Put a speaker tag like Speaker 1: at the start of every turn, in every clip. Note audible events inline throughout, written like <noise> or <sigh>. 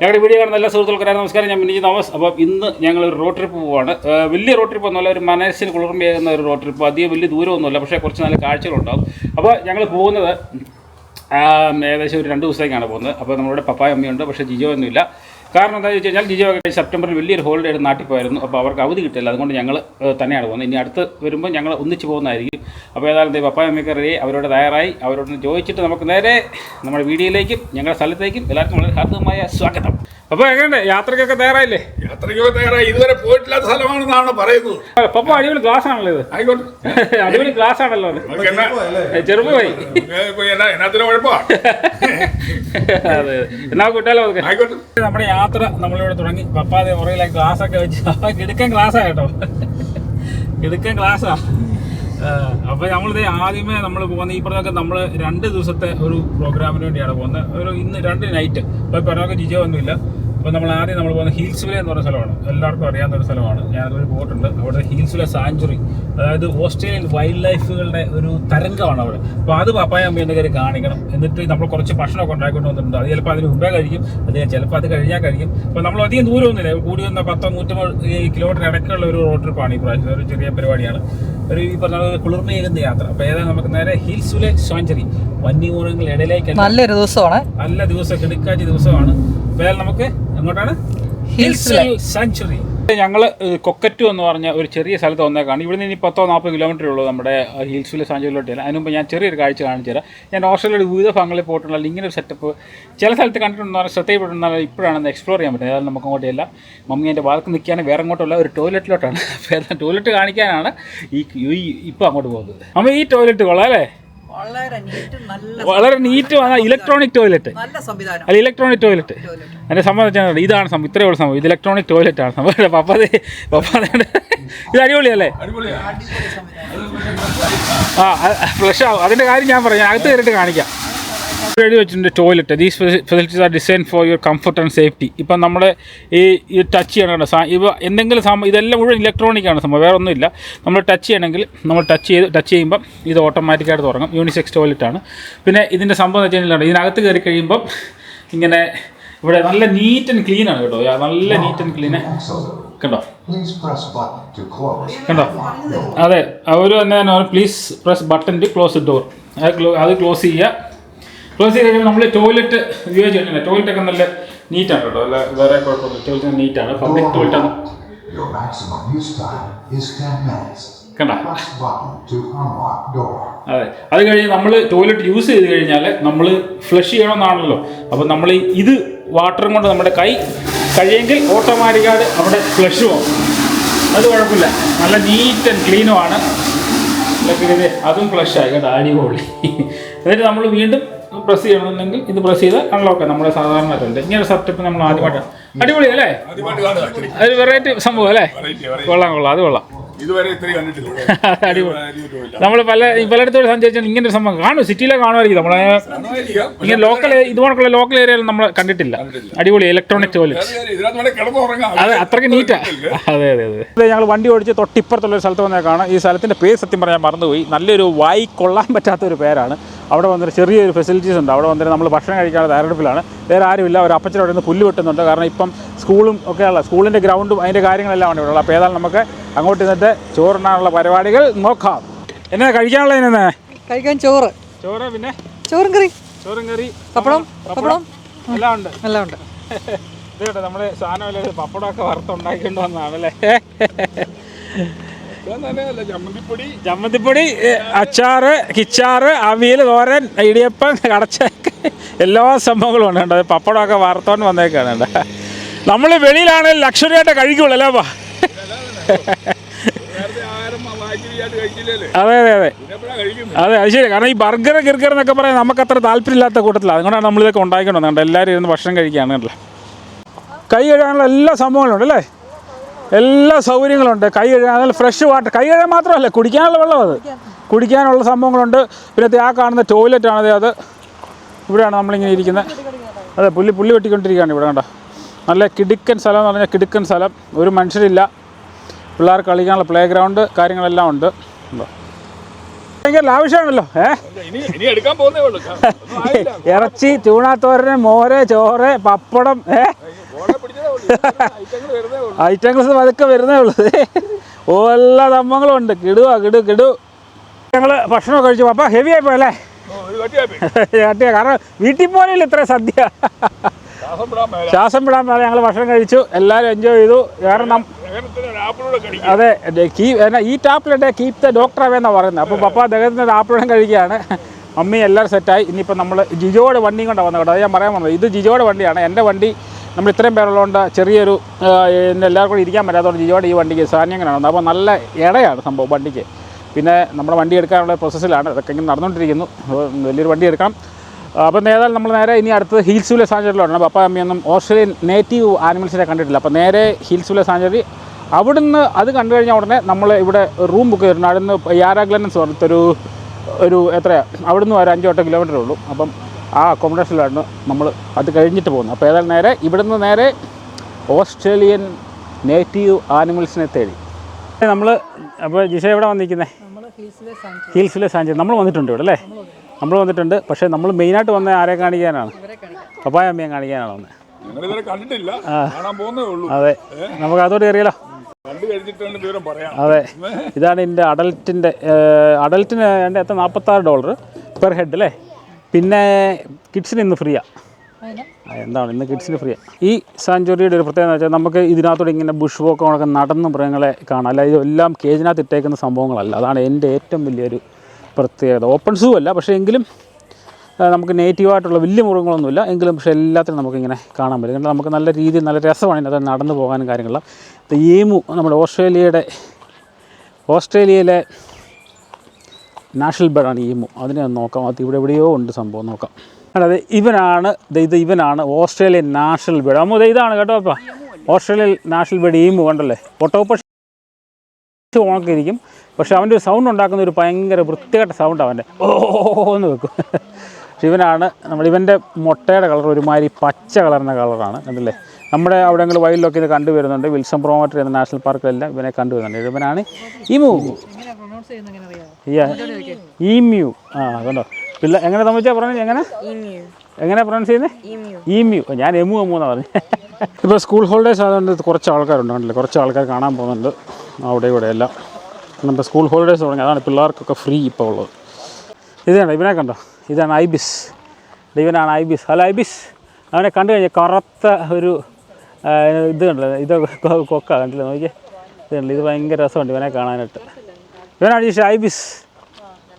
Speaker 1: ഞങ്ങളുടെ വീഡിയോ കാണുന്ന എല്ലാ സുഹൃത്തുക്കൾക്കും നമസ്കാരം. ഞാൻ മിനിജി തോമസ്. അപ്പോൾ ഇന്ന് ഞങ്ങൾ ഒരു റോഡ് ട്രിപ്പ് പോവാണ്. വലിയ റോഡ് ട്രിപ്പ് ഒന്നുമല്ല ഒരു മനസ്സിന് കുളിർമയാകുന്ന ഒരു റോഡ് ട്രിപ്പ് അധികം വലിയ ദൂരമൊന്നുമില്ല പക്ഷേ കുറച്ച് നല്ല കാഴ്ചകളുണ്ടാവും. അപ്പോൾ ഞങ്ങൾ പോകുന്നത് ഏകദേശം ഒരു രണ്ട് ദിവസത്തേക്കാണ് പോകുന്നത്. അപ്പോൾ നമ്മുടെ പപ്പായ അമ്മയുണ്ട് പക്ഷേ ജിജോ ഒന്നുമില്ല. കാരണം എന്താണെന്ന് വെച്ച് കഴിഞ്ഞാൽ ജിജോ സെപ്റ്റംബറിൽ വലിയൊരു ഹോളിഡേ ആയിട്ട് നാട്ടിൽ പോയായിരുന്നു. അപ്പോൾ അവർക്ക് അവധി കിട്ടില്ല. അതുകൊണ്ട് ഞങ്ങൾ തന്നെയാണ് പോകുന്നത്. ഇനി അടുത്ത് വരുമ്പോൾ ഞങ്ങൾ ഒന്നിച്ച് പോകുന്നതായിരിക്കും. അപ്പോൾ ഏതായാലും ദൈവം പപ്പായ അമ്മയൊക്കെ റെഡി അവരോട് തയ്യാറായി. അവരോട് ചോദിച്ചിട്ട് നമുക്ക് നേരെ നമ്മുടെ വീഡിയോയിലേക്കും ഞങ്ങളുടെ സ്ഥലത്തേക്കും എല്ലാവർക്കും വളരെ ഹാർദ്ദമായ സ്വാഗതം. അപ്പോൾ എങ്ങനെ യാത്രക്കൊക്കെ തയ്യാറായില്ലേ?
Speaker 2: യാത്രയ്ക്കൊക്കെ തയ്യാറായി. ഇതുവരെ പോയിട്ടില്ലാത്ത സ്ഥലമാണെന്നാണ് പറയുന്നത്.
Speaker 1: പപ്പ അടിപൊളി ക്ലാസ് ആണല്ലോ ഇത്.
Speaker 2: ആയിക്കോട്ടെ. <laughs>
Speaker 1: അടിപൊളി ക്ലാസ് ആണല്ലോ ചെറുപ്പമായി.
Speaker 2: എന്നാത്തിന് കുഴപ്പമാണ് <laughs>
Speaker 1: അതെ എന്നാ കൂട്ടാലോ
Speaker 2: ആയിക്കോട്ടെ.
Speaker 1: നമ്മുടെ യാത്ര നമ്മളിവിടെ തുടങ്ങി. പപ്പാതെ പുറകിലെ ക്ലാസ് ഒക്കെ വെച്ച്. <laughs> കിടക്കൻ ഗ്ലാസ്സാ കേട്ടോ. കിടുക്കൻ ഗ്ലാസ്സാ അപ്പൊ നമ്മളിത് ആദ്യമേ നമ്മൾ പോകുന്ന ഈ പറഞ്ഞൊക്കെ നമ്മൾ രണ്ട് ദിവസത്തെ ഒരു പ്രോഗ്രാമിന് വേണ്ടിയാണ് പോകുന്നത്. ഒരു ഇന്ന് രണ്ട് നൈറ്റ്. ഇപ്പൊ പറഞ്ഞൊക്കെ ജിജോ ഒന്നുമില്ല അപ്പോൾ നമ്മൾ ആദ്യം നമ്മൾ പോകുന്ന ഹീൽസ് വില എന്ന് പറഞ്ഞ സ്ഥലമാണ്. എല്ലാവർക്കും അറിയാവുന്ന ഒരു സ്ഥലമാണ്. ഞാനതൊരു പോയിട്ടുണ്ട്. അവിടെ ഹീൽസ് വില സാഞ്ചുറി. അതായത് ഓസ്ട്രേലിയൻ വൈൽഡ് ലൈഫുകളുടെ ഒരു തരംഗമാണ് അവിടെ. അപ്പോൾ അത് പപ്പായ അമ്മ എന്ന കയറി കാണിക്കണം. എന്നിട്ട് നമ്മൾ കുറച്ച് ഭക്ഷണമൊക്കെ ഉണ്ടാക്കിക്കൊണ്ട് വന്നിട്ടുണ്ട്. അത് ചിലപ്പോൾ അതിന് മുമ്പേ കഴിക്കും. അത് ചിലപ്പോൾ അത് കഴിഞ്ഞാൽ കഴിക്കും. അപ്പോൾ നമ്മൾ അധികം ദൂരമൊന്നുമില്ല. കൂടി വന്ന പത്തോ നൂറ്റമ്പത് കിലോമീറ്റർ ഇടയ്ക്കുള്ള ഒരു റോഡ് ട്രിപ്പാണ് ഈ പ്രാവശ്യം. ഒരു ചെറിയ പരിപാടിയാണ്. ഒരു ഈ പറഞ്ഞ കുളിർമയേകുന്ന യാത്ര. അപ്പൊ ഏതാ നമുക്ക് നേരെ ഹിൽസുലെ ശാഞ്ചറി വന്യമൃഗങ്ങളുടെ ഇടയിലേക്ക്
Speaker 3: നല്ലൊരു ദിവസമാണ്.
Speaker 1: നല്ല ദിവസം കിടക്കാറ്റ് ദിവസമാണ്. അപ്പൊ നമുക്ക് എങ്ങോട്ടാണ്?
Speaker 3: ഹിൽസുലെ
Speaker 1: സാഞ്ചുറി ഞങ്ങൾ കൊക്കറ്റു എന്ന് പറഞ്ഞ ഒരു ചെറിയ സ്ഥലത്ത് വന്നേക്കാണ്. ഇവിടെ നിന്ന് ഇനി പത്തോ നാൽപ്പത് കിലോമീറ്റർ ഉള്ളൂ നമ്മുടെ ഹിൽസിലെ സാഞ്ചുറിയിലോട്ട് അതിന് മുമ്പ് ഞാൻ ചെറിയൊരു കാഴ്ച കാണിച്ചു തരാം. ഞാൻ ഓസ്ട്രേലിയയുടെ വിവിധ ഭാഗങ്ങളിൽ പോയിട്ടുള്ള ഇങ്ങനെ ഒരു സെറ്റപ്പ് ചില സ്ഥലത്ത് കണ്ടിട്ടുണ്ടെന്ന് ശ്രദ്ധയിൽപ്പെട്ടുണ്ടെന്നാൽ ഇപ്പോഴാണ് എക്സ്പ്ലോർ ചെയ്യാൻ പറ്റുന്നത്. ഏതായാലും നമുക്ക് അങ്ങോട്ടേ അല്ല മമ്മി എന്റെ വാക്ക് നിൽക്കാനും വേറെ അങ്ങോട്ടുള്ള ഒരു ടോയ്ലറ്റിലോട്ടാണ് ടോയ്ലറ്റ് <laughs> കാണിക്കാനാണ് ഈ ഇപ്പോൾ അങ്ങോട്ട് പോകുന്നത്. അമ്മ ഈ ടോയ്ലറ്റ് കൊള്ളാം അല്ലേ?
Speaker 3: വളരെ നീറ്റും നല്ല
Speaker 1: വളരെ നീറ്റ് ഇലക്ട്രോണിക് ടോയ്ലറ്റ്
Speaker 3: നല്ല സംവിധാനം.
Speaker 1: അല്ല ഇലക്ട്രോണിക് ടോയ്ലറ്റ് എന്റെ സംഭവം വെച്ചാൽ ഇതാണ് സംഭവം. ഇത്രയേ ഉള്ളൂ സംഭവം. ഇത് ഇലക്ട്രോണിക് ടോയ്ലറ്റ് ആണ്. സംഭവം പപ്പാതെ പപ്പാതെ ഇത് അടിപൊളിയല്ലേ? ആ ഫ്ലഷ് ആവും. അതിന്റെ കാര്യം ഞാൻ പറയാം. അകത്ത് കയറിയിട്ട് കാണിക്കാം. എഴുതി വെച്ചിട്ടുണ്ട് toilet these facilities are design for your comfort and safety ഇപ്പം നമ്മൾ ഈ ഈ ടച്ച് ചെയ്യണം ഇവ എന്തെങ്കിലും സംഭവം ഇതെല്ലാം മുഴുവൻ ഇലക്ട്രോണിക് ആണ് സംഭവം. വേറെ ഒന്നുമില്ല. നമ്മൾ ടച്ച് ചെയ്യണമെങ്കിൽ നമ്മൾ ടച്ച് ചെയ്ത് ടച്ച് ചെയ്യുമ്പം ഇത് ഓട്ടോമാറ്റിക്കായിട്ട് തുടങ്ങും യൂണിസെക്സ് ടോയ്ലറ്റ് ആണ്. പിന്നെ ഇതിന്റെ സംഭവം എന്ന് വെച്ച് കഴിഞ്ഞാൽ ഇതിനകത്ത് കയറി കഴിയുമ്പം ഇങ്ങനെ ഇവിടെ നല്ല നീറ്റ് ആൻഡ് ക്ലീൻ ആണ് കേട്ടോ. നല്ല നീറ്റ് ആൻഡ് ക്ലീൻ കണ്ടോ. കണ്ടോ? അതെ. അവർ തന്നെ please press button to close door അത് അത് ക്ലോസ് ചെയ്യുക. ക്ലോസ് ചെയ്ത് കഴിയുമ്പോൾ നമ്മൾ ടോയ്ലറ്റ് ഉപയോഗിച്ച് കഴിഞ്ഞാൽ ടോയ്ലറ്റ് ഒക്കെ നല്ല നീറ്റാണ് കേട്ടോ അല്ല വേറെ കുഴപ്പമില്ല ടോയ്ലറ്റ് നീറ്റാണ് പബ്ലിക് ടോയ്ലറ്റാണ് ആണ്.
Speaker 4: Your maximum use time is 10 minutes.
Speaker 1: കണ്ടോ. അതെ. അത് കഴിഞ്ഞ് നമ്മൾ ടോയ്ലറ്റ് യൂസ് ചെയ്ത് കഴിഞ്ഞാൽ നമ്മൾ ഫ്ലഷ് ചെയ്യണമെന്നാണല്ലോ. അപ്പം നമ്മൾ ഇത് വാട്ടറും കൊണ്ട് നമ്മുടെ കൈ കഴിയെങ്കിൽ ഓട്ടോമാറ്റിക്കായിട്ട് അവിടെ ഫ്ലഷ് പോകും. അത് കുഴപ്പമില്ല. നല്ല നീറ്റ് ആൻഡ് ക്ലീനുമാണ് അതും ഫ്ലഷ് ആയി. കേട്ടോ അടിപൊളി. എന്നിട്ട് നമ്മൾ വീണ്ടും പ്രസ് ചെയ്യണമെന്നുണ്ടെങ്കിൽ ഇത് പ്രസ് ചെയ്ത് അൺലോക്ക് നമ്മുടെ സാധാരണ ഉണ്ട് ഇങ്ങനെ സെറ്റപ്പ് നമ്മൾ ആദ്യമായിട്ട് അടിപൊളി അല്ലേ ഒരു വെറൈറ്റി സംഭവം അല്ലേ. കൊള്ളാം കൊള്ളാം. അത് കൊള്ളാം.
Speaker 2: ഇതുവരെ ഇത്രയും കണ്ടിട്ടില്ല. <laughs>
Speaker 1: അടിപൊളി.
Speaker 2: അടിപൊളി.
Speaker 1: നമ്മൾ പല ഈ പലയിടത്തോട് സഞ്ചരിച്ചാൽ ഇങ്ങനെ ഒരു സംഭവം കാണും. സിറ്റിയിലെ കാണുമായിരിക്കും. നമ്മളെ. ഇങ്ങനെ ലോക്കൽ ഇതുപോലുള്ള ലോക്കൽ ഏരിയയിൽ നമ്മൾ കണ്ടിട്ടില്ല. അടിപൊളി ഇലക്ട്രോണിക് ടോയ്ലറ്റ്
Speaker 2: അത്
Speaker 1: അത്രയ്ക്ക് നീറ്റാ <laughs> അതെ അതെ അതെ. ഞങ്ങൾ വണ്ടി ഓടിച്ച് തൊട്ടിപ്പുറത്തുള്ള ഒരു സ്ഥലത്ത് കാണാം ഈ സ്ഥലത്തിന്റെ പേര് സത്യം പറയാൻ മറന്നുപോയി. നല്ലൊരു വായി കൊള്ളാൻ പറ്റാത്ത ഒരു പേരാണ്. അവിടെ വന്നിട്ട് ചെറിയൊരു ഫെസിലിറ്റീസ് ഉണ്ട്. അവിടെ വന്നിട്ട് നമ്മൾ ഭക്ഷണം കഴിക്കാനുള്ള തയ്യാറെടുപ്പിലാണ്. വേറെ ആരുമില്ല ഒരു അപ്പച്ചൻ അവിടെ നിന്ന് പുല്ല് വെട്ടുന്നുണ്ട്. കാരണം ഇപ്പം സ്കൂളും ഒക്കെയുള്ള സ്കൂളിന്റെ ഗ്രൗണ്ടും അതിന്റെ കാര്യങ്ങളെല്ലാം ഉണ്ട് ഇവിടെ ഉള്ളത്. അപ്പോൾ ഏതായാലും നമുക്ക് അങ്ങോട്ട് നിന്നിട്ട് ചോറിനാനുള്ള പരിപാടികൾ നോക്കാം. എന്നെ കഴിക്കാനുള്ള എന്നാ
Speaker 3: കഴിക്കാൻ ചോറ്.
Speaker 1: ചോറ് പിന്നെ?
Speaker 3: ചോറും കറി.
Speaker 1: ചോറും കറി.
Speaker 3: പപ്പടം പപ്പടം
Speaker 1: എല്ലാം ഉണ്ട്.
Speaker 3: എല്ലാം ഉണ്ട്.
Speaker 1: ഇത് കേട്ടോ നമ്മുടെ സാധനം അല്ലേ പപ്പടമൊക്കെ വറുത്തുണ്ടാക്കിക്കൊണ്ട് വന്നതാണ് അല്ലേ
Speaker 2: ഇതൊന്നും തന്നെയല്ല, ചമ്മന്തിപ്പൊടി.
Speaker 1: ചമ്മന്തിപ്പൊടി അച്ചാറ് കിച്ചാറ് അവിയൽ തോരൻ ഇടിയപ്പം കടച്ച എല്ലാ സംഭവങ്ങളും ഉണ്ട് കേട്ടോ. പപ്പടമൊക്കെ വറുത്തോണ്ട് വന്നേക്കാണ് കേട്ടോ. നമ്മൾ വെളിയിലാണെങ്കിൽ ലക്ഷറി ആയിട്ട് കഴിക്കുള്ളൂ അല്ലേ അപ്പാ
Speaker 2: നേരത്തെ ആഹാരം വായിച്ചിരിക്കാണ്ട് കഴിച്ചില്ലല്ലേ
Speaker 1: അതെ അതെ അതെ. അതെ അത് ശരി. കാരണം ഈ ബർഗർ ഗിർഗർ എന്നൊക്കെ പറയാൻ നമുക്ക് അത്ര താല്പര്യമില്ലാത്ത കൂട്ടത്തിലാണ് അതുകൊണ്ടാണ് നമ്മളിതൊക്കെ ഉണ്ടാക്കിക്കൊണ്ട് കണ്ടോ എല്ലാവരും ഇരുന്ന് ഭക്ഷണം കഴിക്കുകയാണ് അല്ല കൈ കഴുകാനുള്ള എല്ലാ സംഭവങ്ങളും ഉണ്ട് അല്ലേ? എല്ലാ സൗകര്യങ്ങളുണ്ട്. കൈ കഴുകാൻ ഫ്രഷ് വാട്ടർ കൈ കഴുകാൻ മാത്രമല്ല കുടിക്കാനുള്ള വെള്ളം അത്. കുടിക്കാനുള്ള സംഭവങ്ങളുണ്ട്. പിന്നെ ആ കാണുന്ന ടോയ്ലറ്റ് ആണ് ദേ അത്. ഇവിടെയാണ് നമ്മളിങ്ങനെ ഇരിക്കുന്നത്. അതെ പുല്ലി പുല്ലി വെട്ടിക്കൊണ്ടിരിക്കുകയാണ് ഇവിടെ കണ്ടോ? നല്ല കിടുക്കൻ സ്ഥലം എന്ന് പറഞ്ഞാൽ കിടുക്കൻ സ്ഥലം. ഒരു മനുഷ്യരില്ല. പിള്ളേർക്ക് കളിക്കാനുള്ള പ്ലേ ഗ്രൗണ്ട് കാര്യങ്ങളെല്ലാം ഉണ്ട്. ഭയങ്കര ലാവശ്യമാണല്ലോ
Speaker 2: ഏഹ് <laughs>
Speaker 1: ഇറച്ചി ചൂണാത്തോരന് മോര് ചോറ് പപ്പടം
Speaker 2: ഏഹ് <laughs>
Speaker 1: ഐറ്റംസ് പതുക്കെ വരുന്നേ ഉള്ളൂ. എല്ലാ സംഭവങ്ങളും ഉണ്ട്. കിടുവാ കിടു കിടു. ഞങ്ങൾ ഭക്ഷണം കഴിച്ചു. പപ്പ ഹെവി ആയിപ്പോ അല്ലേ <laughs> കട്ടിയാ. കാരണം വീട്ടിൽ പോലെയല്ല ഇത്ര സദ്യ.
Speaker 2: ശ്വാസം വിടാൻ മേല.
Speaker 1: ശ്വാസം ഞങ്ങൾ ഭക്ഷണം കഴിച്ചു. എല്ലാവരും എൻജോയ് ചെയ്തു. കാരണം അതെ ഈ ടാപ്പിലിട്ട് കീപ് ദ ഡോക്ടർ അവെന്നാണ് പറയുന്നത് അപ്പോൾ പപ്പ അദ്ദേഹത്തിന്റെ ടാപ്പിളും കഴിക്കുകയാണ്. മമ്മി എല്ലാവരും സെറ്റായി ഇനിയിപ്പോൾ നമ്മൾ ജിജോയുടെ വണ്ടിയും കൊണ്ടാണ് വന്നത് കേട്ടോ. അത് ഞാൻ പറയാൻ വന്നത്. ഇത് ജിജോയുടെ വണ്ടിയാണ്. എന്റെ വണ്ടി നമ്മൾ ഇത്രയും പേരുള്ളതുകൊണ്ട് ചെറിയൊരു എല്ലാവർക്കും കൂടി ഇരിക്കാൻ പറ്റാത്തതുകൊണ്ട് ജിജോയുടെ ഈ വണ്ടിക്ക് വന്നത്. അപ്പോൾ നല്ല ഇടയാണ് സംഭവം വണ്ടിക്ക്. പിന്നെ നമ്മുടെ വണ്ടി എടുക്കാനുള്ള പ്രോസസ്സിലാണ് അതൊക്കെ ഇങ്ങനെ നടന്നുകൊണ്ടിരിക്കുന്നു. വലിയൊരു വണ്ടി എടുക്കാം. അപ്പോൾ ഏതായാലും നമ്മൾ നേരെ ഇനി അടുത്തത് ഹിൽസ് വില്ലേജ് സാഞ്ചുറിയിലാണ് പപ്പ അമ്മയൊന്നും ഓസ്ട്രേലിയൻ നേറ്റീവ് ആനിമൽസിനെ കണ്ടിട്ടില്ല. അപ്പോൾ നേരെ ഹിൽസ് വില്ലേജ് സാഞ്ചുറി അവിടുന്ന് അത് കണ്ടു കഴിഞ്ഞാൽ ഉടനെ നമ്മൾ ഇവിടെ റൂം ബുക്ക് ചെയ്തിട്ടുണ്ട്. അവിടുന്ന് യാരാഗ്ലൻസ് പറഞ്ഞിട്ടൊരു ഒരു എത്രയാ? അവിടുന്ന് ഒരു അഞ്ചോ എട്ടോ കിലോമീറ്റർ ഉള്ളൂ. അപ്പം ആ അക്കോമഡേഷനിലാണ് നമ്മൾ അത് കഴിഞ്ഞിട്ട് പോകുന്നത്. അപ്പോൾ ഏതായാലും നേരെ ഇവിടുന്ന് നേരെ ഓസ്ട്രേലിയൻ നേറ്റീവ് ആനിമൽസിനെ തേടി. നമ്മൾ അപ്പോൾ ജിഷ എവിടെ വന്നിരിക്കുന്നത്
Speaker 3: നമ്മൾ ഹിൽസിലെ
Speaker 1: സാഞ്ചി നമ്മൾ വന്നിട്ടുണ്ട് ഇവിടെ അല്ലേ? നമ്മൾ വന്നിട്ടുണ്ട്. പക്ഷേ നമ്മൾ മെയിനായിട്ട് വന്ന ആരെ കാണിക്കാനാണ്? പപ്പായ അമ്മയെ കാണിക്കാനാണ് വന്നത്
Speaker 2: ഞങ്ങൾ ഇതുവരെ കാണാൻ പോകുന്നേ ഉള്ളൂ.
Speaker 1: അതെ. നമുക്ക് അതോട് കയറിയാലോ അതെ. ഇതാണ് എന്റെ അഡൽറ്റിന്റെ അഡൽറ്റിന് എന്റെ എത്ര? നാൽപ്പത്താറ് ഡോളർ പെർ ഹെഡ് അല്ലേ പിന്നെ കിഡ്സിന് ഇന്ന് ഫ്രീയാണ്
Speaker 3: അതിന്
Speaker 1: എന്താണ് ഇന്ന് കിഡ്സിന് ഫ്രീ ഈ സാഞ്ചുറിയുടെ ഒരു പ്രത്യേകത എന്ന് വെച്ചാൽ നമുക്ക് ഇതിനകത്തോടെ ഇങ്ങനെ ബുഷ് പോക്കോണൊക്കെ നടന്ന് മൃഗങ്ങളെ കാണാം. അല്ല ഇതെല്ലാം കേജിനകത്ത് ഇട്ടേക്കുന്ന സംഭവങ്ങളല്ല. അതാണ് എന്റെ ഏറ്റവും വലിയൊരു പ്രത്യേകത. ഓപ്പൺ സൂ അല്ല പക്ഷേ എങ്കിലും നമുക്ക് നേറ്റീവായിട്ടുള്ള വലിയ മൃഗങ്ങളൊന്നുമില്ല. എങ്കിലും പക്ഷേ എല്ലാത്തിനും നമുക്കിങ്ങനെ കാണാൻ പറ്റും. കാരണം നമുക്ക് നല്ല രീതിയിൽ നല്ല രസമാണ് ഇതിനകത്ത് നടന്നു പോകാനും കാര്യങ്ങളില്ല. ഈമു നമ്മുടെ ഓസ്ട്രേലിയയുടെ ഓസ്ട്രേലിയയിലെ നാഷണൽ ബേഡാണ് ഈമു അതിനെ ഒന്ന് നോക്കാം. അത് ഇവിടെ എവിടെയോ ഉണ്ട് സംഭവം. നോക്കാം. അല്ലാതെ ഇവനാണ് ഇത് ഇവനാണ് ഓസ്ട്രേലിയൻ നാഷണൽ ബേഡ് അമ്മ ഇതാണ് കേട്ടോ അപ്പം. ഓസ്ട്രേലിയൻ നാഷണൽ ബേഡ് ഈമു കണ്ടല്ലേ? ഒട്ടോപ്പ ഉണക്കിയിരിക്കും. പക്ഷേ അവന്റെ ഒരു സൗണ്ട് ഉണ്ടാക്കുന്ന ഒരു ഭയങ്കര വൃത്തികെട്ട സൗണ്ട് അവന്റെ. ഓ എന്ന് വെക്കും. ഇവനാണ് നമ്മൾ ഇവന്റെ മുട്ടയുടെ കളർ ഒരുമാതിരി പച്ച കളറിന്റെ കളറാണ്. കണ്ടില്ലേ? നമ്മുടെ അവിടെയെങ്കിലും വയലിലൊക്കെ ഇത് കണ്ടുവരുന്നുണ്ട് വിൽസൺ പ്രോമോട്ടർ എന്ന നാഷണൽ പാർക്കിലെല്ലാം ഇവനെ കണ്ടുവരുന്നുണ്ട് ഇവനാണ് ഇമു. ഇമ്യു ആ കണ്ടോ പിള്ള എങ്ങനെ സംബന്ധിച്ചാൽ പറഞ്ഞു? എങ്ങനെ? എങ്ങനെ പ്രൊണൗൺസ് ചെയ്യുന്നത് ഇമ്യൂ ഞാൻ എമു എമു എന്നാണ് പറഞ്ഞത് ഇപ്പോൾ സ്കൂൾ ഹോളിഡേസ് ആയതുകൊണ്ട് കുറച്ച് ആൾക്കാരുണ്ട്. കണ്ടില്ലേ? കുറച്ച് ആൾക്കാർ കാണാൻ പോകുന്നുണ്ട്. അവിടെ ഇവിടെ എല്ലാം. നമ്മുടെ സ്കൂൾ ഹോളിഡേസ് തുടങ്ങി. അതാണ് പിള്ളേർക്കൊക്കെ ഫ്രീ ഇപ്പോൾ ഉള്ളത്. ഇത് കണ്ടോ? ഇവനെ കണ്ടോ? ഇതാണ് ഐബിസ്. ഇവനാണ് ഐബിസ്. അല്ല ഐബിസ് അവനെ കണ്ടു കഴിഞ്ഞാൽ കറുത്ത ഒരു ഇത് കണ്ടില്ല ഇത് കൊക്ക കണ്ടില്ല? നോക്കിയേ. ഇത് കണ്ടില്ല ഇത് ഭയങ്കര രസമുണ്ട് ഇവനെ കാണാനായിട്ട്. ഇവനാണ് ഈ ഐബിസ്.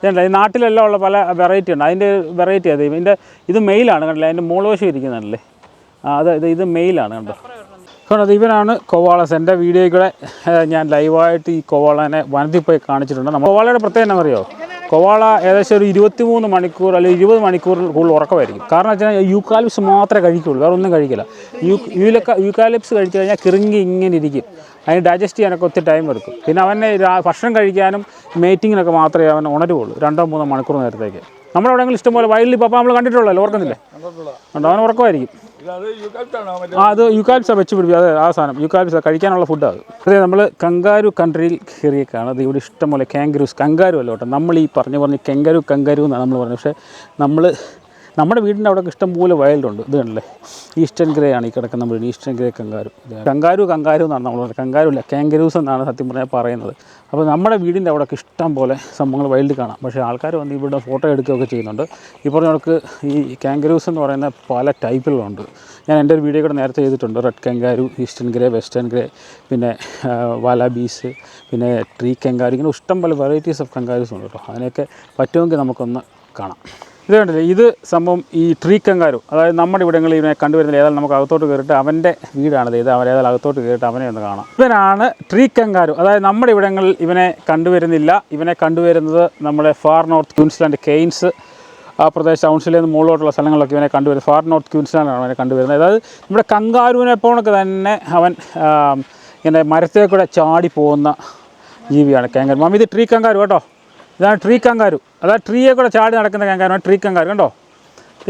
Speaker 1: ഇതുണ്ട് ഈ നാട്ടിലെല്ലാം ഉള്ള പല വെറൈറ്റി ഉണ്ട്. അതിന്റെ വെറൈറ്റി അത് ഇതിന്റെ ഇത് മെയിലാണ് കണ്ടില്ലേ? അതിന്റെ മൂളവശം ഇരിക്കുന്നുണ്ടല്ലേ അത് ഇത് ഇത് മെയിലാണ് കണ്ടോ? കാരണം അത് ഇവനാണ് കൊവാളസ്. എന്റെ വീഡിയോയിൽ കൂടെ ഞാൻ ലൈവായിട്ട് ഈ കൊവാളനെ വനത്തിൽ പോയി കാണിച്ചിട്ടുണ്ട്. നമ്മൾ കൊവാളയുടെ പ്രത്യേകത എന്നറിയോ കൊവാള ഏകദേശം ഒരു ഇരുപത്തി മൂന്ന് മണിക്കൂർ അല്ലെങ്കിൽ ഇരുപത് മണിക്കൂറിൽ കൂടുതൽ ഉറക്കമായിരിക്കും. കാരണം വെച്ചാൽ യൂക്കാലിപ്സ് മാത്രമേ കഴിക്കുള്ളൂ വേറെ ഒന്നും കഴിക്കില്ല. യൂ യൂലക്ക യൂക്കാലിപ്സ് കഴിച്ചു കഴിഞ്ഞാൽ കിറുങ്ങി ഇങ്ങനെ ഇരിക്കും. അതിന് ഡൈജസ്റ്റ് ചെയ്യാനൊക്കെ ഒത്തിരി ടൈം എടുക്കും. പിന്നെ അവനെ ഭക്ഷണം കഴിക്കാനും മേറ്റിങ്ങിനൊക്കെ മാത്രമേ അവൻ ഉണരുള്ളൂ രണ്ടോ മൂന്നോ മണിക്കൂർ നേരത്തേക്ക്. നമ്മളെവിടെയെങ്കിലും ഇഷ്ടംപോലെ വയലിൽ പപ്പ നമ്മൾ കണ്ടിട്ടുള്ളല്ലോ ഓർക്കുന്നില്ലേ? ഉണ്ടോ അവൻ ഉറക്കമായിരിക്കും. അത് യുക്കാലിപ്സാണ് വെച്ച് അതെ ആ സാധനം. യുക്കാലിപ്സാണ് കഴിക്കാനുള്ള ഫുഡ് അത്. അതെ നമ്മൾ കങ്കാരു കൺട്രിയിൽ കയറിയേക്കാണ്. അത് ഇവിടെ ഇഷ്ടംപോലെ കാങ്കരൂസ് കങ്കാരു അല്ല കേട്ടോ. നമ്മൾ ഈ പറഞ്ഞു പറഞ്ഞ് കെങ്കരു കങ്കാരു എന്നാണ് നമ്മൾ പറഞ്ഞത്. പക്ഷേ നമ്മൾ നമ്മുടെ വീടിന്റെ അവിടെ ഇഷ്ടംപോലെ വയലുണ്ട്. ഇത് കണ്ടല്ലേ? ഈസ്റ്റേൺ ഗ്രേ ആണ് ഈ കിടക്കുന്ന വീട്. Eastern grey kangaroo. Kangaroo kangaroo എന്നാണ് നമ്മൾ പറയുന്നത്. കങ്കാരു ഇല്ല കാങ്കരൂസ് എന്നാണ് സത്യം പറഞ്ഞാൽ പറയുന്നത്. അപ്പോൾ നമ്മുടെ വീടിന്റെ അവിടെ ഇഷ്ടം പോലെ സംഭവങ്ങൾ വൈൽഡ് കാണാം. പക്ഷേ ആൾക്കാർ വന്ന് ഇവിടെ ഫോട്ടോ എടുക്കുകയൊക്കെ ചെയ്യുന്നുണ്ട്. ഈ പറഞ്ഞവർക്ക് ഈ കാങ്കരൂസ് എന്ന് പറയുന്ന പല ടൈപ്പിലുണ്ട് ഞാൻ എന്റെ ഒരു വീഡിയോ കൂടെ നേരത്തെ ചെയ്തിട്ടുണ്ട്. Red kangaroo eastern grey western grey പിന്നെ വാലാബീസ് പിന്നെ ട്രീ കങ്കാരു ഇങ്ങനെ ഇഷ്ടം പോലെ വെറൈറ്റീസ് ഓഫ് കങ്കാരൂസ് ഉണ്ട് കേട്ടോ. അതിനെയൊക്കെ പറ്റുമെങ്കിൽ നമുക്കൊന്ന് കാണാം. ഇത് കണ്ടില്ലേ ഇത് സംഭവം ഈ ട്രീ കങ്കാരു അതായത് നമ്മുടെ ഇവിടങ്ങളിൽ ഇവനെ കണ്ടുവരുന്നില്ല ഏതായാലും നമുക്ക് അകത്തോട്ട് കയറിയിട്ട് അവന്റെ വീടാണിത്. ഇത് അവൻ ഏതായാലും അകത്തോട്ട് കയറിയിട്ട് അവനെ ഒന്ന് കാണാം. ഇവനാണ് ട്രീ കങ്കാരു അതായത് നമ്മുടെ ഇവിടങ്ങളിൽ ഇവനെ കണ്ടുവരുന്നില്ല. ഇവനെ കണ്ടുവരുന്നത് നമ്മുടെ ഫാർ നോർത്ത് ക്യൂൻസ്ലാൻഡ് കെയ്ൻസ് ആ പ്രദേശം കൗൺസിലിൽ നിന്ന് മുകളിലോട്ടുള്ള സ്ഥലങ്ങളിലൊക്കെ ഇവനെ കണ്ടുവരുന്നത്. ഫാർ നോർത്ത് ക്യൂൻസ്ലാൻഡാണ് അവനെ കണ്ടുവരുന്നത്. അതായത് നമ്മുടെ കങ്കാരുവിനെ പോണൊക്കെ തന്നെ അവൻ ഇങ്ങനെ മരത്തേക്കൂടെ ചാടി പോകുന്ന ജീവിയാണ് കാങ്കാരു മാമി ഇത് ട്രീ കങ്കാരു കേട്ടോ. ഇതാണ് ട്രീ കങ്കാരു. അതാ ട്രീയെ കൂടെ ചാടി നടക്കുന്ന കങ്കാരുമാണ് ട്രീ കങ്കാരു. കണ്ടോ?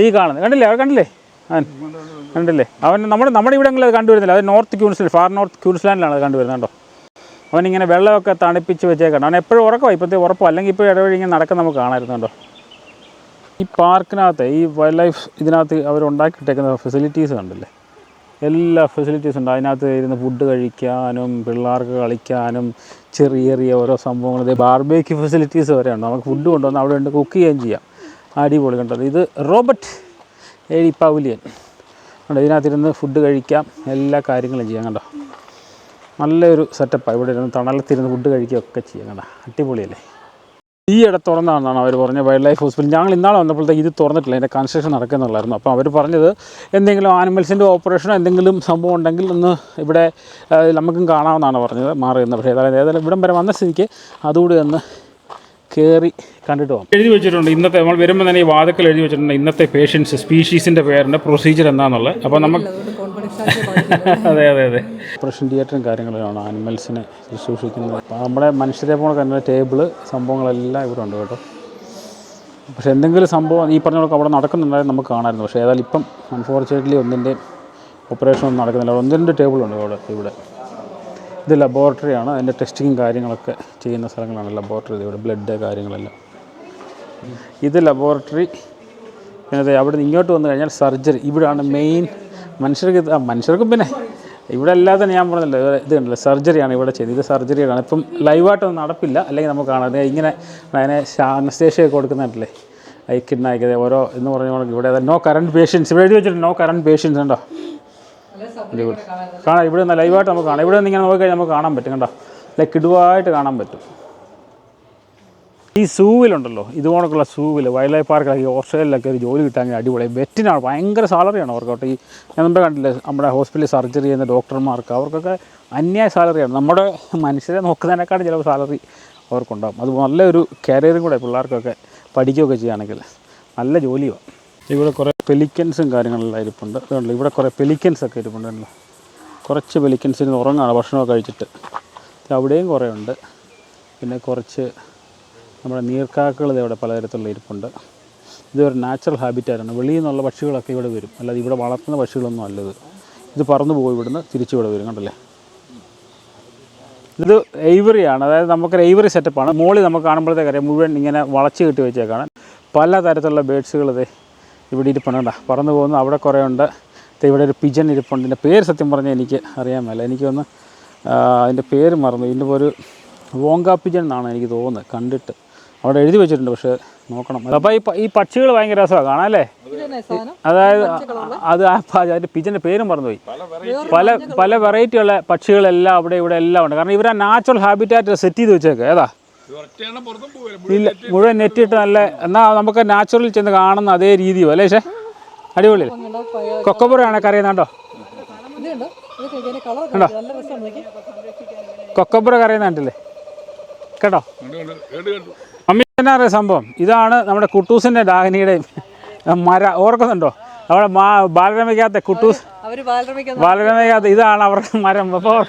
Speaker 1: ഈ കാണുന്നത്. കണ്ടില്ലേ? അവർ കണ്ടില്ലേ? അവൻ കണ്ടില്ലേ? അവൻ നമ്മുടെ നമ്മുടെ ഇവിടങ്ങളിൽ അത് കണ്ടുവരുന്നില്ല. അത് നോർത്ത് ക്യൂൻസ്ലാൻഡ് ഫാർ നോർത്ത് ക്യൂൻസ്ലാൻഡിലാണ് അത് കണ്ടുവരുന്നത്. കണ്ടോ? അവനിങ്ങനെ വെള്ളമൊക്കെ തണുപ്പിച്ച് വെച്ചേക്കണം. അവൻ എപ്പോഴും ഉറക്കമാണ് ഇപ്പോഴത്തെ ഉറപ്പം അല്ലെങ്കിൽ ഇപ്പോൾ ഇടവഴി ഇങ്ങനെ നടക്കാൻ നമുക്ക് കാണാമായിരുന്നുണ്ടോ ഈ പാർക്കിനകത്ത് ഈ വൈൽഡ് ലൈഫ് ഇതിനകത്ത് അവർ ഉണ്ടാക്കിയിട്ടേക്കുന്ന ഫെസിലിറ്റീസ് കണ്ടില്ലേ? എല്ലാ ഫെസിലിറ്റീസും ഉണ്ട്. അതിനകത്ത് ഇരുന്ന് ഫുഡ് കഴിക്കാനും പിള്ളേർക്ക് കളിക്കാനും ചെറിയ ചെറിയ ഓരോ സംഭവങ്ങൾ. ഇത് ബാർബേക്ക് ഫെസിലിറ്റീസ് വരെ ഉണ്ട്. നമുക്ക് ഫുഡ് കൊണ്ടുവന്ന് അവിടെ ഉണ്ട് കുക്ക് ചെയ്യുകയും ചെയ്യാം. അടിപൊളി കണ്ടത് ഇത് റോബർട്ട് ഏഴി പൗലിയൻ. ഉണ്ട് ഇതിനകത്തിരുന്ന് ഫുഡ് കഴിക്കാം. എല്ലാ കാര്യങ്ങളും ചെയ്യാം കണ്ടോ. നല്ലൊരു സെറ്റപ്പാണ് ഇവിടെ ഇരുന്ന് തണലത്തിരുന്ന് ഫുഡ് കഴിക്കുകയൊക്കെ ചെയ്യാം കണ്ടോ. അടിപൊളിയല്ലേ? ഈ ഇട തുറന്നാണെന്നാണ് അവർ പറഞ്ഞത് വൈൽഡ് ലൈഫ് ഹോസ്പിറ്റൽ ഞങ്ങൾ ഇന്നാളെ വന്നപ്പോഴത്തേക്ക് ഇത് തുറന്നിട്ടില്ല. അതിന്റെ കൺസ്ട്രക്ഷൻ നടക്കുന്നുള്ളായിരുന്നു. അപ്പോൾ അവർ പറഞ്ഞത് എന്തെങ്കിലും ആനിമൽസിന്റെ ഓപ്പറേഷനോ എന്തെങ്കിലും സംഭവം ഉണ്ടെങ്കിൽ ഒന്ന് ഇവിടെ നമുക്കും കാണാമെന്നാണ് പറഞ്ഞത് മാറിയിരുന്നത് പക്ഷേ ഏതായാലും ഏതായാലും ഇവിടം വരെ വന്ന സ്ഥിതിക്ക് അതുകൂടി ഒന്ന് കയറി കണ്ടിട്ട് പോകാം. എഴുതി വെച്ചിട്ടുണ്ട്. ഇന്നത്തെ നമ്മൾ വരുമ്പോൾ തന്നെ ഈ വാതക്കൽ എഴുതി വെച്ചിട്ടുണ്ട്. ഇന്നത്തെ പേഷ്യൻസ് സ്പീഷീസിന്റെ പേരിന്റെ പ്രൊസീജിയർ എന്താണെന്നുള്ളത് അപ്പോൾ നമുക്ക് അതെ അതെ അതെ. ഓപ്പറേഷൻ തിയേറ്ററും കാര്യങ്ങളിലാണ് ആനിമൽസിനെ ശുശ്രൂഷിക്കുന്നത്. അപ്പോൾ നമ്മുടെ മനുഷ്യരെ പോലെ തന്നെ ടേബിൾ സംഭവങ്ങളെല്ലാം ഇവിടെ ഉണ്ട് കേട്ടോ. പക്ഷേ എന്തെങ്കിലും സംഭവം ഈ പറഞ്ഞ കണക്ക് അവിടെ നടക്കുന്നുണ്ടായിരുന്നു നമുക്ക് കാണാമായിരുന്നു. പക്ഷേ ഏതായാലും ഇപ്പം അൺഫോർച്ചുനേറ്റ്ലി ഒന്നിന്റെയും ഓപ്പറേഷൻ ഒന്നും നടക്കുന്നില്ല. ഒന്ന് രണ്ട് ടേബിളുണ്ട് അവിടെ ഇവിടെ. ഇത് ലബോറട്ടറിയാണ് അതിന്റെ ടെസ്റ്റിങ്ങും കാര്യങ്ങളൊക്കെ ചെയ്യുന്ന സ്ഥലങ്ങളാണ് ലബോറട്ടറി ഇവിടെ. ബ്ലഡ് കാര്യങ്ങളെല്ലാം. ഇത് ലബോറട്ടറി പിന്നെ അവിടെ നിന്ന് ഇങ്ങോട്ട് വന്നു കഴിഞ്ഞാൽ സർജറി ഇവിടെയാണ് മെയിൻ മനുഷ്യർക്ക് മനുഷ്യർക്കും പിന്നെ ഇവിടെ അല്ലാതെ ഞാൻ പറഞ്ഞില്ല ഇത് ഉണ്ടല്ലോ സർജറിയാണ് ഇവിടെ ചെയ്തത്. ഇത് സർജറിയാണ് ഇപ്പം ലൈവായിട്ടൊന്നും നടപ്പില്ല. അല്ലെങ്കിൽ നമുക്ക് കാണാം. ഇങ്ങനെ അതിനെ അനസ്തേഷ്യ കൊടുക്കുന്നുണ്ടല്ലേ? ഈ കിഡ്നാക്കിയത് ഓരോ എന്ന് പറഞ്ഞ കണക്ക് ഇവിടെ നോ കറണ്ട് പേഷ്യൻസ് ഇവിടെ എഴുതി വെച്ചിട്ടുണ്ട് നോ കറണ്ട് പേഷ്യൻസ് ഉണ്ടോ കാണാം. ഇവിടെ നിന്ന് ലൈവായിട്ട് നമുക്ക് കാണാം. ഇവിടെ നിന്ന് ഇങ്ങനെ നോക്കിക്കഴിഞ്ഞാൽ നമുക്ക് കാണാൻ പറ്റും കണ്ടോ? ലൈക്ക് ഇടുവായിട്ട് കാണാൻ പറ്റും. ഈ സൂവിലുണ്ടല്ലോ ഇതുപോലൊക്കെയുള്ള സൂവിൽ വൈൽഡ് ലൈഫ് പാർക്കിലൊക്കെ ഓസ്ട്രേലിയയിലൊക്കെ ഒരു ജോലി കിട്ടാൻ അടിപൊളി. വെറ്റിനാണ് ഭയങ്കര സാലറിയാണ് അവർക്കോട്ടെ ഈ ഞാൻ മുമ്പേ കണ്ടില്ലേ നമ്മുടെ ഹോസ്പിറ്റലിൽ സർജറി ചെയ്യുന്ന ഡോക്ടർമാർക്ക് അവർക്കൊക്കെ അന്യായ സാലറിയാണ് നമ്മുടെ മനുഷ്യരെ നോക്കുന്നതിനേക്കാളും ചിലപ്പോൾ സാലറി അവർക്കുണ്ടാകും അത് നല്ലൊരു കരിയറും കൂടെ പിള്ളേർക്കൊക്കെ പഠിക്കുകയൊക്കെ ചെയ്യുകയാണെങ്കിൽ നല്ല ജോലിയാണ് ഇവിടെ കുറേ പെലിക്കൻസും കാര്യങ്ങളെല്ലാം ഇരിപ്പുണ്ട്. അതുകൊണ്ട് ഇവിടെ കുറേ പെലിക്കൻസ് ഒക്കെ ഇരിപ്പുണ്ടല്ലോ കുറച്ച് പെലിക്കൻസിന് ഉറങ്ങാണ് ഭക്ഷണമൊക്കെ കഴിച്ചിട്ട്. അവിടെയും കുറേ ഉണ്ട്. പിന്നെ കുറച്ച് നമ്മുടെ നീർക്കാക്കകൾ ഇവിടെ പലതരത്തിലുള്ള ഇരിപ്പുണ്ട്. ഇതൊരു നാച്ചുറൽ ഹാബിറ്റായിട്ടാണ് വെളിയിൽ നിന്നുള്ള പക്ഷികളൊക്കെ ഇവിടെ വരും. അല്ലാതെ ഇവിടെ വളർത്തുന്ന പക്ഷികളൊന്നും അല്ലത്. ഇത് പറന്നു പോയി ഇവിടുന്ന് തിരിച്ചു ഇവിടെ വരും കണ്ടല്ലേ? ഇത് എയ്വറിയാണ് അതായത് നമുക്കൊരു എയ്വറി സെറ്റപ്പാണ് മോളി നമുക്ക് കാണുമ്പോഴത്തേക്ക് അറിയാം മുഴുവൻ ഇങ്ങനെ വളച്ച് കെട്ടി വെച്ചേക്കാണ്. പല തരത്തിലുള്ള ബേഡ്സുകൾ ഇത് ഇവിടെ ഇരിപ്പുണ്ട് കണ്ടോ? പറന്നു പോകുന്നു. അവിടെ കുറേ ഉണ്ട് ഇവിടെ ഒരു പിജൻ ഇരിപ്പുണ്ട്. ഇതിന്റെ പേര് സത്യം പറഞ്ഞാൽ എനിക്ക് അറിയാൻ മേല. എനിക്കൊന്ന് അതിന്റെ പേര് മറന്നു. ഇതിന്റെ ഒരു വോങ്കാ പിജൻ എന്നാണ് എനിക്ക് തോന്നുന്നത്. കണ്ടിട്ട്. അവിടെ എഴുതി വെച്ചിട്ടുണ്ട് പക്ഷെ നോക്കണം. അപ്പോൾ ഈ ഈ പക്ഷികൾ ഭയങ്കര രസമാണ് കാണാം അല്ലേ? അതായത് അത് അതിന്റെ പിജിന്റെ പേരും മറന്നുപോയി. പല പല വെറൈറ്റിയുള്ള പക്ഷികളെല്ലാം അവിടെ ഇവിടെ എല്ലാം ഉണ്ട്. കാരണം ഇവരാ നാച്ചുറൽ ഹാബിറ്റാറ്റ് സെറ്റ് ചെയ്ത് വെച്ചേക്കുക ഏതാ? ഇല്ല മുഴുവൻ നെറ്റിട്ട് നല്ല എന്നാൽ നമുക്ക് നാച്ചുറൽ ചെന്ന് കാണുന്ന അതേ രീതിയോ അല്ലേ പക്ഷേ അടിപൊളി. കൊക്കപ്പുറയാണ് കറിയുന്നുണ്ടോ
Speaker 3: നോക്കി.
Speaker 1: കൊക്കപ്പുറ കറിയുന്നുണ്ടല്ലേ കേട്ടോ? എന്നാ സംഭവം. ഇതാണ് നമ്മുടെ കുട്ടൂസിന്റെ ഡാഗനിയുടെയും മര. ഓർക്കുന്നുണ്ടോ? അവിടെ മാ ബാലരമയ്ക്കകത്തെ കുട്ടൂസ് ബാലരമയ്ക്കകത്ത് ഇതാണ് അവരുടെ മരം. അപ്പോൾ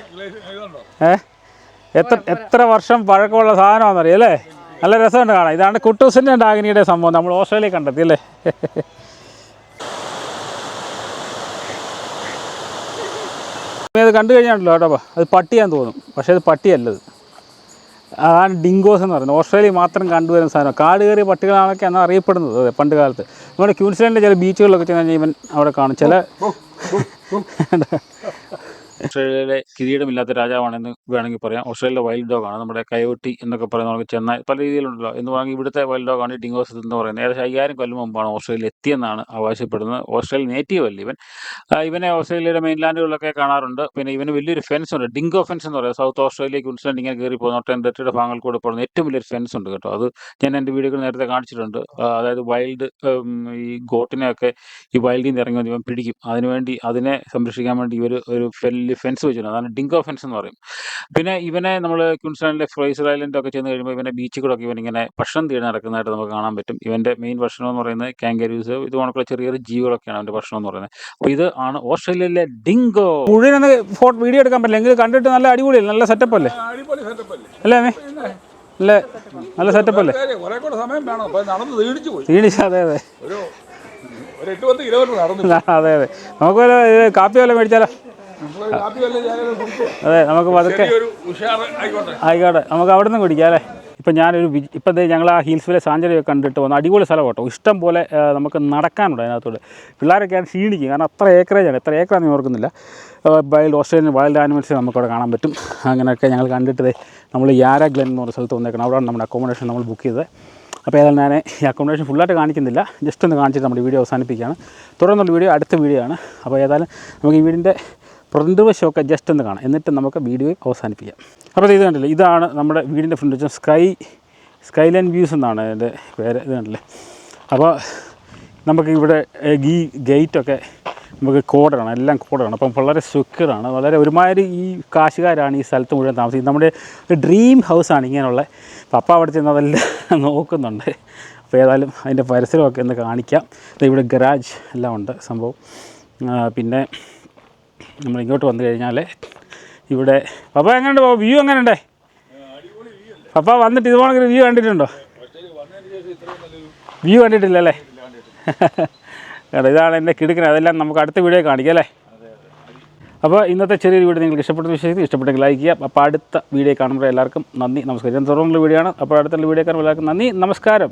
Speaker 1: ഏ? എത്ര എത്ര വർഷം പഴക്കമുള്ള സാധനമാണെന്നറിയാം അല്ലേ? നല്ല രസമുണ്ട് കാണാം ഇതാണ് കുട്ടൂസിന്റെ ഡാഗനിയുടെ സംഭവം. നമ്മൾ ഓസ്ട്രേലിയ കണ്ടെത്തി അല്ലേ? <laughs> അത് കണ്ടു കഴിഞ്ഞാണല്ലോ കേട്ടോ. അത് പട്ടിയാന്ന് തോന്നും പക്ഷേ അത് പട്ടിയല്ലത്. അതാണ് ഡിങ്കോസ് എന്ന് പറയുന്നത്. ഓസ്ട്രേലിയ മാത്രം കണ്ടുവരുന്ന സാധനം കാട് കയറിയ പട്ടികളാണൊക്കെ എന്നാണ് അറിയപ്പെടുന്നത്. അതെ പണ്ട് കാലത്ത്. നമ്മുടെ ക്യൂൻസ്ലാൻഡിന്റെ ചില ബീച്ചുകളിലൊക്കെ ചെന്ന് കഴിഞ്ഞാൽ ഇവൻ അവിടെ കാണും. ചില ഓസ്ട്രേലിയയിലെ കിരീടമില്ലാത്ത രാജാവാണെന്ന് വേണമെങ്കിൽ പറയാം. ഓസ്ട്രേലിയയിലെ വൈൽഡ് ഡോഗാണ് നമ്മുടെ കയോട്ടി എന്നൊക്കെ പറയുന്ന നമുക്ക് ചെന്നൈ പല രീതിയിലുണ്ടല്ലോ. എന്ന് പറഞ്ഞാൽ ഇവിടുത്തെ വൈൽഡ് ഡോഗാണ് ആണ് ഡിങ്കോസ് എന്ന് പറയുന്നത്. ഏകദേശം അയ്യായിരം കൊല്ലം മുമ്പാണ് ഓസ്ട്രേലിയ എത്തിയെന്നാണ് അവകാശപ്പെടുന്നത്. ഓസ്ട്രേലിയ നേറ്റീവ് അല്ല ഇവൻ? ഇവനെ ഓസ്ട്രേലിയയുടെ മെയിൻലാൻഡുകളിലൊക്കെ കാണാറുണ്ട്. പിന്നെ ഇവന് വലിയൊരു ഫെൻസ് ഉണ്ട്. ഡിങ്കോ ഫെൻസ് എന്ന് പറയുന്നത്. സൗത്ത് ഓസ്ട്രേലിയ ക്യൂൻസ്ലാൻഡ് ഇങ്ങനെ കയറി പോകുന്ന ഒട്ടൻപറ്റയുടെ ഭാഗങ്ങൾ കൂടെ പോകുന്ന ഏറ്റവും വലിയൊരു ഫെൻസ് ഉണ്ട് കേട്ടോ. അത് ഞാൻ എന്റെ വീഡിയോകൾ നേരത്തെ കാണിച്ചിട്ടുണ്ട്. അതായത് വൈൽഡ് ഈ ഗോട്ടിനെയൊക്കെ ഈ വൈൽഡിൽ നിന്ന് ഇറങ്ങി വന്ന് ഇവൻ പിടിക്കും. അതിനുവേണ്ടി അതിനെ സംരക്ഷിക്കാൻ വേണ്ടി ഇവർ ഒരു വലിയ ഫെൻസ് വെച്ചിട്ടുണ്ട്. അതാണ് ഡിങ്കോ ഫെൻസ് എന്ന് പറയും. പിന്നെ ഇവനെ നമ്മൾ ക്യൂൻസ്ലാൻഡിലെ ഫ്രൈസർ ഐലൻഡ് ഒക്കെ ചെന്ന് കഴിയുമ്പോൾ ഇവനെ ബീച്ചിൽ കൂടെ ഇങ്ങനെ ഭക്ഷണം തേടി നടക്കുന്നതായിട്ട് നമുക്ക് കാണാൻ പറ്റും. ഇവന്റെ മെയിൻ ഭക്ഷണം എന്ന് പറയുന്നത് കാങ്കരൂസ് ഇത് കണക്കുള്ള ചെറിയൊരു ചെറിയ ജീവികളൊക്കെയാണ് അവന്റെ ഭക്ഷണം എന്ന് പറയുന്നത്. അപ്പോൾ ഇത് ആണ് ഓസ്ട്രേലിയയിലെ ഡിങ്കോ മുഴുവൻ ഫോട്ടോ വീഡിയോ എടുക്കാൻ പറ്റില്ല. എങ്കിൽ കണ്ടിട്ട് നല്ല അടിപൊളിയല്ലേ? നല്ല സെറ്റപ്പ് അല്ലേ?
Speaker 2: അടിപൊളി സെറ്റപ്പ് അല്ലേ?
Speaker 1: അല്ലേ അമ്മേ? അല്ലേ? നല്ല സെറ്റപ്പ് അല്ലേ? തീണിച്ച അതെ അതെ. അതെ അതെ. നമുക്ക് കാപ്പി
Speaker 2: വല്ല മേടിച്ചാലോ?
Speaker 1: അതെ നമുക്ക് പതുക്കെ
Speaker 2: ആയിക്കോട്ടെ.
Speaker 1: നമുക്ക് അവിടെ നിന്ന് കുടിക്കാം അല്ലേ? ഇപ്പം ഞാനൊരു ഇപ്പം ഞങ്ങൾ ആ ഹിൽസിലെ സാഞ്ചരിയൊക്കെ കണ്ടിട്ട് വന്നു അടിപൊളി സ്ഥലം കേട്ടോ. ഇഷ്ടം പോലെ നമുക്ക് നടക്കാനുണ്ട് അതിനകത്തോട് പിള്ളേരൊക്കെയാണ് ക്ഷീണിക്കും കാരണം അത്ര ഏക്കറേജാണ്. എത്ര ഏക്കറാണെന്ന് ഓർക്കുന്നില്ല. വൈൽഡ് ഓസ്ട്രേലിയൻ വൈൽഡ് ആനിമൽസ് നമുക്കവിടെ കാണാൻ പറ്റും. അങ്ങനെയൊക്കെ ഞങ്ങൾ കണ്ടിട്ട് നമ്മൾ യാര ഗ്ലെൻ എന്ന് പറഞ്ഞ സ്ഥലത്ത് വന്നേക്കണം. അവിടെയാണ് നമ്മുടെ അക്കോമഡേഷൻ നമ്മൾ ബുക്ക് ചെയ്തത്. അപ്പോൾ ഏതായാലും ഞാൻ ഈ അക്കോമഡേഷൻ ഫുള്ളായിട്ട് കാണിക്കുന്നില്ല. ജസ്റ്റ് ഒന്ന് കാണിച്ചിട്ട് നമ്മുടെ വീഡിയോ അവസാനിപ്പിക്കുകയാണ്. തുടർന്നുള്ള വീഡിയോ അടുത്ത വീഡിയോ ആണ്. അപ്പോൾ ഏതായാലും നമുക്ക് ഈ വീടിന്റെ പ്രകൃതിവശമൊക്കെ ജസ്റ്റ് ഒന്ന് കാണാം. എന്നിട്ട് നമുക്ക് വീഡിയോ അവസാനിപ്പിക്കാം. അപ്പോൾ ഇത് കണ്ടില്ലേ? ഇതാണ് നമ്മുടെ വീടിന്റെ ഫ്രണ്ട് വെച്ചാൽ സ്കൈ സ്കൈ ലൈൻ വ്യൂസ് എന്നാണ് എന്റെ പേര്. ഇത് കണ്ടില്ലേ? അപ്പോൾ നമുക്ക് ഇവിടെ ഈ ഗേറ്റൊക്കെ നമുക്ക് കോഡാണ് എല്ലാം കോഡാണ് അപ്പം വളരെ സെക്യൂറാണ് വളരെ ഒരുമാതിരി ഈ കാശുകാരാണ് ഈ സ്ഥലത്ത് മുഴുവൻ താമസിക്കുന്നത്. നമ്മുടെ ഡ്രീം ഹൗസാണ് ഇങ്ങനെയുള്ള. പപ്പ അവിടെ ചെന്ന് അതെല്ലാം നോക്കുന്നുണ്ട്. അപ്പോൾ ഏതായാലും അതിന്റെ പരിസരമൊക്കെ ഒന്ന് കാണിക്കാം. ഇവിടെ ഗരാജ് എല്ലാം ഉണ്ട് സംഭവം. പിന്നെ നമ്മൾ ഇങ്ങോട്ട് വന്നു കഴിഞ്ഞാൽ ഇവിടെ പപ്പ എങ്ങനെയുണ്ട് വ്യൂ എങ്ങനെയുണ്ടേ? പപ്പ വന്നിട്ട് ഇതുപോലെ വ്യൂ കണ്ടിട്ടുണ്ടോ? വ്യൂ കണ്ടിട്ടില്ലല്ലേ കേട്ടോ ഇതാണ് എന്റെ കിടക്കുന്നത്. അതെല്ലാം നമുക്ക് അടുത്ത വീഡിയോ കാണിക്കാം അല്ലേ? അപ്പോൾ ഇന്നത്തെ ചെറിയൊരു വീഡിയോ നിങ്ങൾക്ക് ഇഷ്ടപ്പെട്ട വിശ്വസിച്ച് ഇഷ്ടപ്പെട്ടെങ്കിൽ ലൈക്ക് ചെയ്യാം അപ്പോൾ അടുത്ത വീഡിയോ കാണുമ്പോൾ എല്ലാവർക്കും നന്ദി. നമസ്കാരം. ഞാൻ തുറന്നുള്ള വീഡിയോ ആണ്. അപ്പോൾ അടുത്തുള്ള വീഡിയോ കാണുമ്പോൾ എല്ലാവർക്കും നന്ദി. നമസ്കാരം.